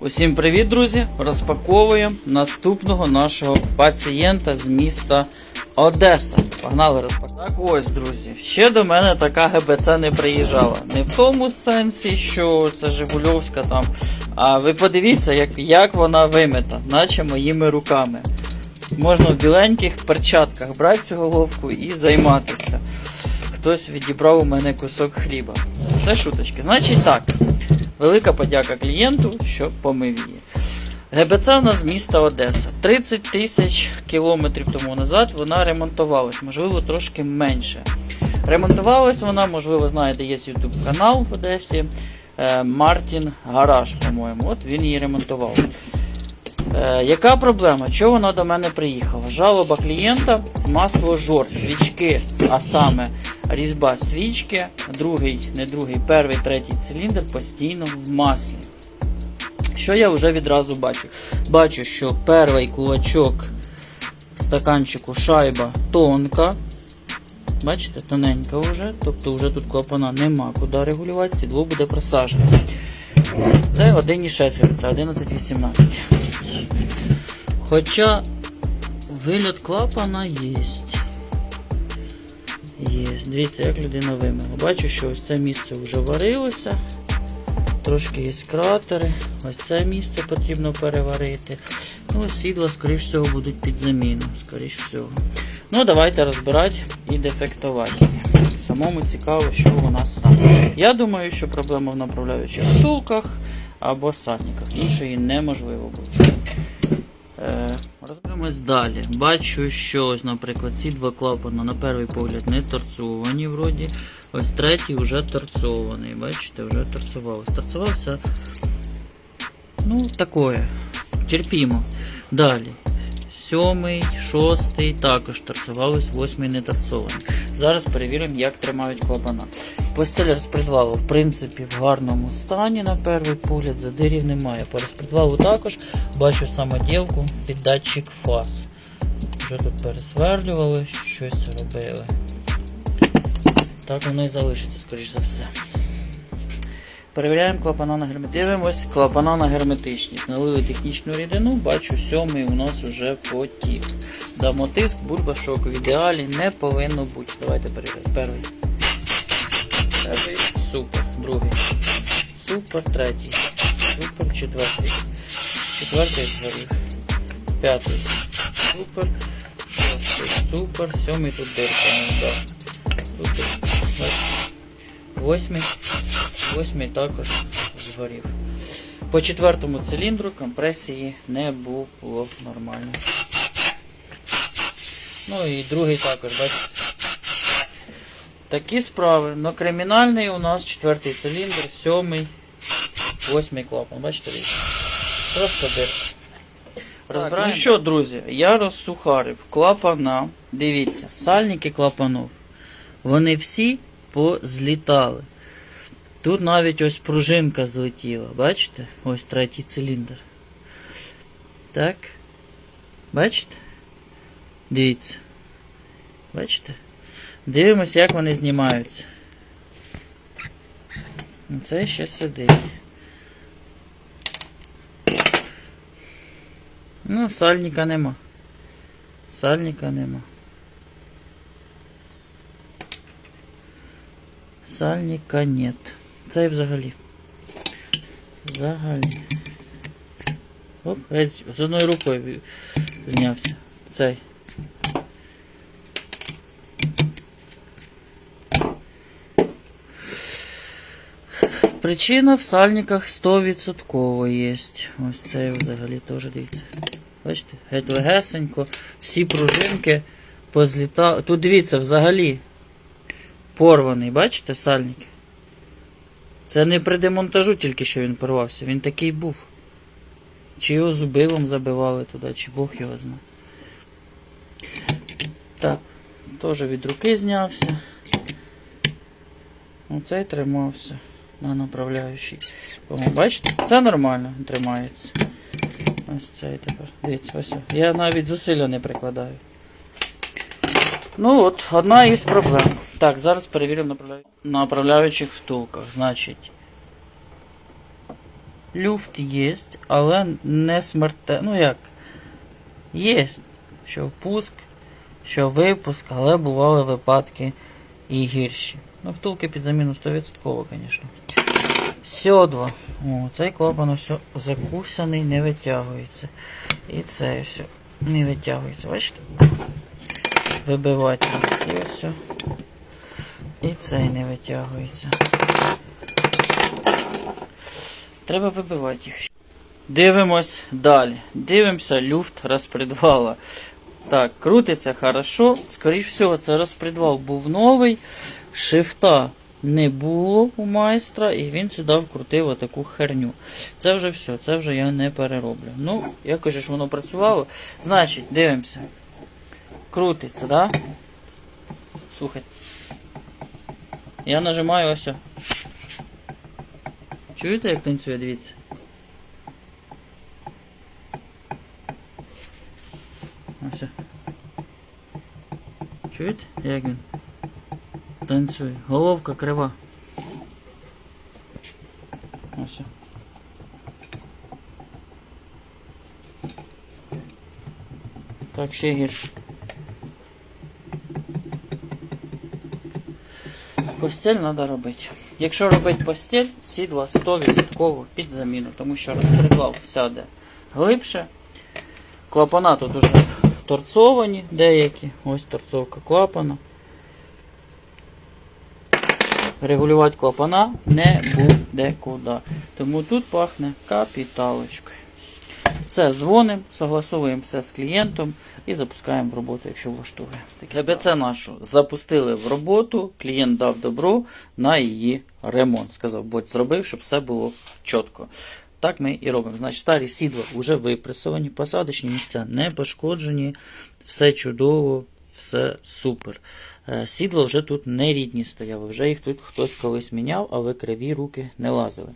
Усім привіт, друзі! Розпаковуємо наступного нашого пацієнта з міста Одеса. Погнали розпаковувати. Так ось, друзі, ще до мене така ГБЦ не приїжджала. Не в тому сенсі, що це Жигульовська там. А ви подивіться, як, як вона вимита, наче моїми руками. Можна в біленьких перчатках брати цю головку і займатися. Хтось відібрав у мене кусок хліба. Це шуточки. Значить так. Велика подяка клієнту, що помив її. ГБЦ у нас з міста Одеса. 30 тисяч кілометрів тому назад вона ремонтувалась, можливо, трошки менше. Ремонтувалась вона, можливо, знаєте, є YouTube канал в Одесі. е, Мартін Гараж, по-моєму. От він її ремонтував. Е, яка проблема? Чого вона до мене приїхала? Жалоба клієнта, масло жор, свічки, а саме різьба свічки, другий, не другий, перший, третій циліндр постійно в маслі. Що я вже відразу бачу? Бачу, що перший кулачок стаканчику шайба тонка. Бачите, тоненька вже, тобто вже тут клапана нема куди регулювати, сідло буде просажене. Це 1,6 це 11,18. Хоча виліт клапана є. Є. Дивіться, як людина вимила. Бачу, що ось це місце вже варилося. Трошки є кратери. Ось це місце потрібно переварити. Ну, сідла, скоріш всього, будуть під заміну. Скоріш всього. Ну, давайте розбирати і дефектувати. Самому цікаво, що у нас там. Я думаю, що проблема в направляючих втулках або садниках. Іншої неможливо буде. Е, далі. Бачу, що ось, наприклад, ці два клапана на перший погляд не торцовані вроді. Ось третій вже торцований. Бачите, вже торцувався. Торцувався. Ну, такое. Терпімо. Далі. Сьомий, шостий також торцувались, восьмий не торцований. Зараз перевіримо, як тримають клапана. Постель розпредвалу, в принципі, в гарному стані, на перший погляд, задирів немає. По розпредвалу також бачу самоділку під датчик фаз. Вже тут пересверлювали, щось робили. Так воно і залишиться, скоріш за все. Перевіряємо клапана на герметичність. Дивимось клапана на герметичність. Налили технічну рідину, бачу, сьомий у нас вже потік. Дамо тиск, бульбашок в ідеалі не повинно бути. Давайте перевіряємо. Перший. Перший. Супер. Другий. Супер. Третій. Супер. Четвертий. Четвертий згорів. П'ятий. Супер. Шостий. Супер. Сьомий тут дирка. ну, да. Тут Восьмий. Восьмий також згорів. По четвертому циліндру компресії не було нормально. Ну і другий також, бачите. Такі справи. Но кримінальний у нас четвертий циліндр, сьомий, восьмий клапан. Бачите? Просто дир. Розбираємо. Ну що, друзі, я розсухарив клапана. Дивіться, сальники клапанов. Вони всі позлітали. Тут навіть ось пружинка злетіла, бачите? Ось третій циліндр. Так. Бачите? Дивіться. Бачите? Дивимося, як вони знімаються. Це ще сидить. Ну, сальника нема. Сальника нема. Сальника нет. Цей взагалі. Взагалі. Оп, з одною рукою знявся. Цей. Причина в сальниках 100% є. Ось цей взагалі теж дивіться. Бачите? Геть легесенько. Всі пружинки позлітали. Тут дивіться, взагалі порваний, бачите, сальник? Це не при демонтажу тільки що він порвався, він такий був. Чи його зубилом забивали туди, чи Бог його знає. Так, теж від руки знявся. Оцей тримався на направляючий. Бачите, це нормально тримається. Ось цей тепер. Дивіться, ось. Я навіть зусилля не прикладаю. Ну от, одна із проблем. Так, зараз перевіримо направляю... направляючих втулках. Значить. Люфт є, але не смерте. Ну як? Є. Що впуск, що випуск, але бували випадки і гірші. Ну, втулки під заміну 100%, звісно. Сьодло. О, цей клапан все закусаний, не витягується. І це все не витягується. Бачите? Вибивати ось. все. І цей не витягується. Треба вибивати їх. Дивимось далі. Дивимося люфт розпредвала. Так, крутиться хорошо. Скоріше всього, це розпредвал був новий. Шифта не було у майстра, і він сюди вкрутив отаку херню. Це вже все, це вже я не перероблю. Ну, якось ж воно працювало. Значить, дивимося. Крутиться, да? Слухайте. Я нажимаю ось. Чуєте, як танцює, дивіться? Ось. Чуєте, як він? Танцює. Головка крива. Ось. Так, ще гірше. Постель треба робити. Якщо робити постель, сідла 100% під заміну, тому що розпредвал сяде глибше. Клапана тут уже торцовані деякі. Ось торцовка клапана. Регулювати клапана не буде куди. Тому тут пахне капіталочкою. Все, дзвонимо, согласовуємо все з клієнтом і запускаємо в роботу, якщо влаштує. ГБЦ нашу запустили в роботу, клієнт дав добро на її ремонт. Сказав, будь зробив, щоб все було чітко. Так ми і робимо. Значить, старі сідла вже випресовані, посадочні місця не пошкоджені, все чудово, все супер. Е, Сідла вже тут не рідні стояли, вже їх тут хтось колись міняв, але криві руки не лазили.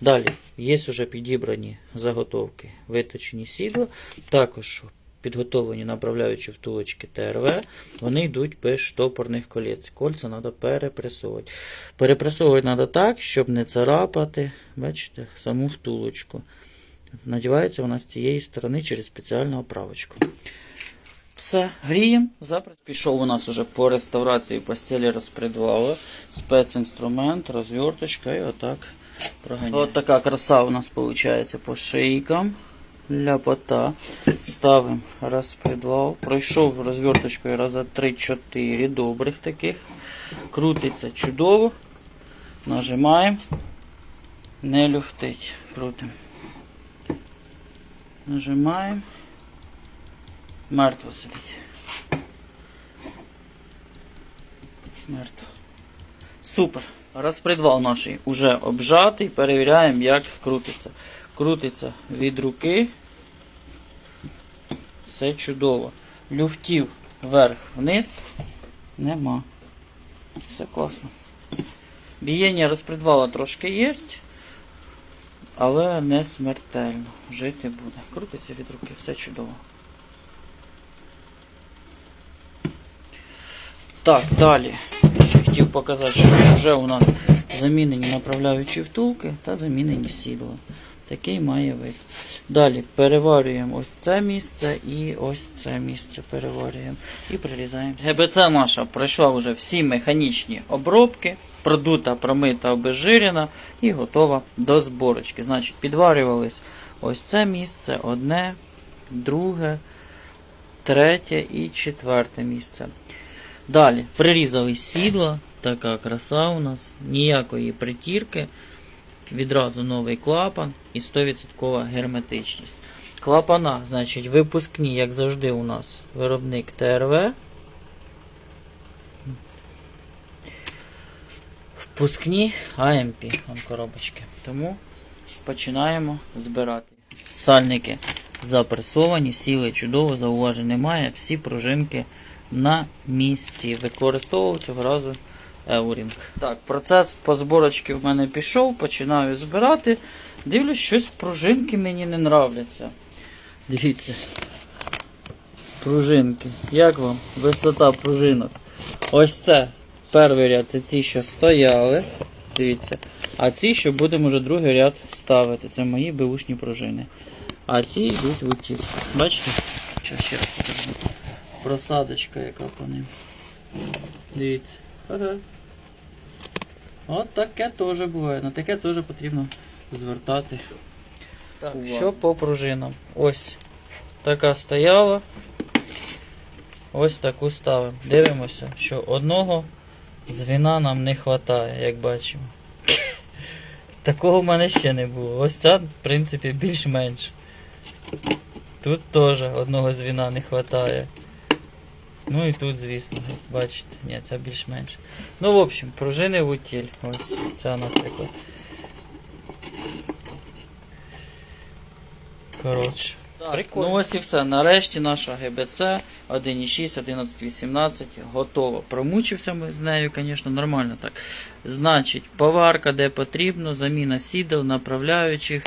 Далі, є вже підібрані заготовки, виточені сідла, також підготовлені направляючі втулочки ТРВ, вони йдуть без штопорних колець. Кольця треба перепресовувати. Перепресовувати треба так, щоб не царапати, бачите, саму втулочку. Надівається вона з цієї сторони через спеціальну оправочку. Все, гріємо. Запис пішов у нас уже по реставрації постелі розпредвала. Спецінструмент, розверточка і отак проганяємо. От така краса у нас виходить по шийкам. Ляпота. Ставимо розпредвал. Пройшов розверточкою раза 3-4 добрих таких. Крутиться чудово. Нажимаємо. Не люфтить. Крутимо. Нажимаємо. Мертво сидить. Мертво. Супер. Розпредвал наш уже обжатий. Перевіряємо, як крутиться. Крутиться від руки. Все чудово. Люфтів вверх-вниз нема. Все класно. Бієння розпредвала трошки є, але не смертельно. Жити буде. Крутиться від руки, все чудово. Так, далі. Ще хотів показати, що вже у нас замінені направляючі втулки та замінені сідла. Такий має вид. Далі переварюємо ось це місце і ось це місце переварюємо і прирізаємо. ГБЦ наша пройшла вже всі механічні обробки, продута, промита, обезжирена і готова до зборочки. Значить, підварювались ось це місце, одне, друге, третє і четверте місце. Далі прирізали сідло, така краса у нас, ніякої притірки, відразу новий клапан і 100% герметичність. Клапана, значить, випускні, як завжди, у нас виробник ТРВ. Впускні АМП, коробочки. Тому починаємо збирати. Сальники запресовані, сіли чудово, зауважень немає, всі пружинки на місці. Використовував цього разу Еурінг. Так, процес по зборочці в мене пішов, починаю збирати. Дивлюсь, щось пружинки мені не нравляться. Дивіться. Пружинки. Як вам висота пружинок? Ось це перший ряд, це ці, що стояли. Дивіться. А ці, що будемо вже другий ряд ставити. Це мої беушні пружини. А ці йдуть в утік. Бачите? Зараз ще раз покажу. Просадочка, яка по ним. Дивіться. Ага. От таке теж буває. На таке теж потрібно звертати. Так, Увагу. що по пружинам? Ось така стояла. Ось таку ставимо. Дивимося, що одного звіна нам не вистачає, як бачимо. Такого в мене ще не було. Ось ця, в принципі, більш-менш. Тут теж одного звіна не вистачає. Ну і тут, звісно, бачите, ні, це більш-менш. Ну, в общем, пружини в утіль. Ось ця, наприклад. Коротше. Прикольно. Ну ось і все. Нарешті наша ГБЦ 1.6, 11.18 готова. Промучився ми з нею, звісно, нормально так. Значить, поварка де потрібно, заміна сідел, направляючих,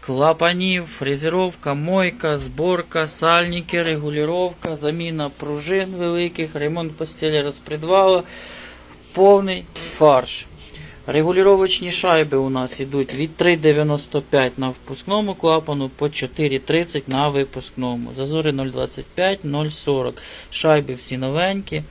клапанів, фрезеровка, мойка, зборка, сальники, регулювання, заміна пружин великих, ремонт постелі розпредвала, повний фарш. Регулювачні шайби у нас йдуть від 3,95 на впускному клапану по 4,30 на випускному. Зазори 0,25, 0,40. Шайби всі новенькі.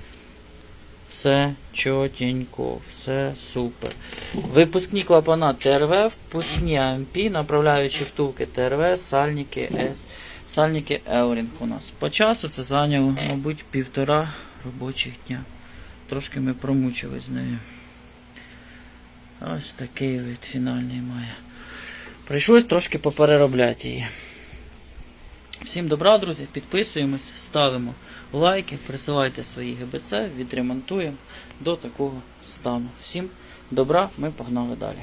Все чотенько, все супер. Випускні клапана ТРВ, впускні АМП, направляючі втулки ТРВ, сальники С, сальники Еурінг у нас. По часу це зайняло, мабуть, півтора робочих дня. Трошки ми промучились з нею. Ось такий вид фінальний має. Прийшлось трошки попереробляти її. Всім добра, друзі, підписуємось, ставимо лайки, присилайте свої ГБЦ, відремонтуємо до такого стану. Всім добра, ми погнали далі.